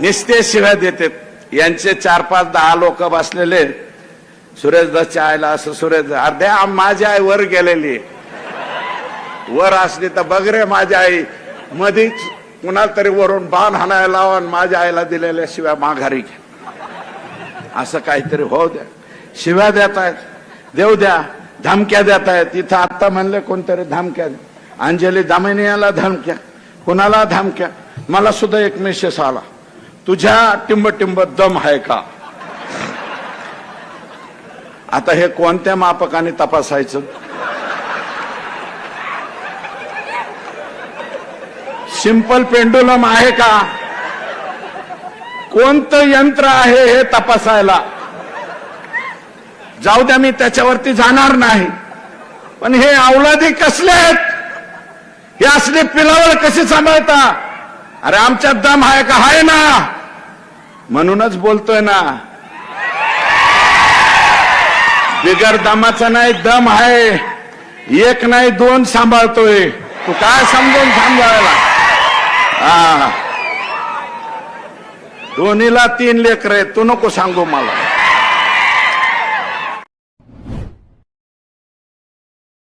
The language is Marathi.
निस्ते शिव्या देतात यांचे चार पाच दहा लोक बसलेले. सुरेश दसच्या आईला असं सुरेश अर्ध्या माझी आई वर गेलेली आहे. वर असली तर बघ रे माझी आई. मधीच कुणाला तरी वरून बाण हाणायला लावा माझ्या आईला दिलेल्या शिव्या माघारी घ्या. असं काहीतरी हो द्या. शिव्या देत आहेत. देऊ द्या. धमक्या देत आहेत. इथं आत्ता म्हणले कोणतरी धमक्या अंजली अंजली दामिनीयाला धमक्या. कुणाला धमक्या? मला सुद्धा एक मेसेस आला. तुझ्या टिंबटिंब दम आहे का? आता हे कोणत्या मापकाने तपासायचं? सिंपल पेंडुलम आहे का? कोणतं यंत्र आहे हे तपासायला? जाऊ द्या मी त्याच्यावरती जाणार नाही. पण हे अवलादी कसले आहेत? हे असले पिलावर कसे सांभाळता? अरे आमच्यात दम आहे का? आहे ना! म्हणूनच बोलतोय ना. बिगर दमाचा नाही दम आहे. एक नाही दोन सांभाळतोय. तू काय समजून सांभाळायला? हा. दोन्हीला तीन लेकर आहेत. तू नको सांगू मला.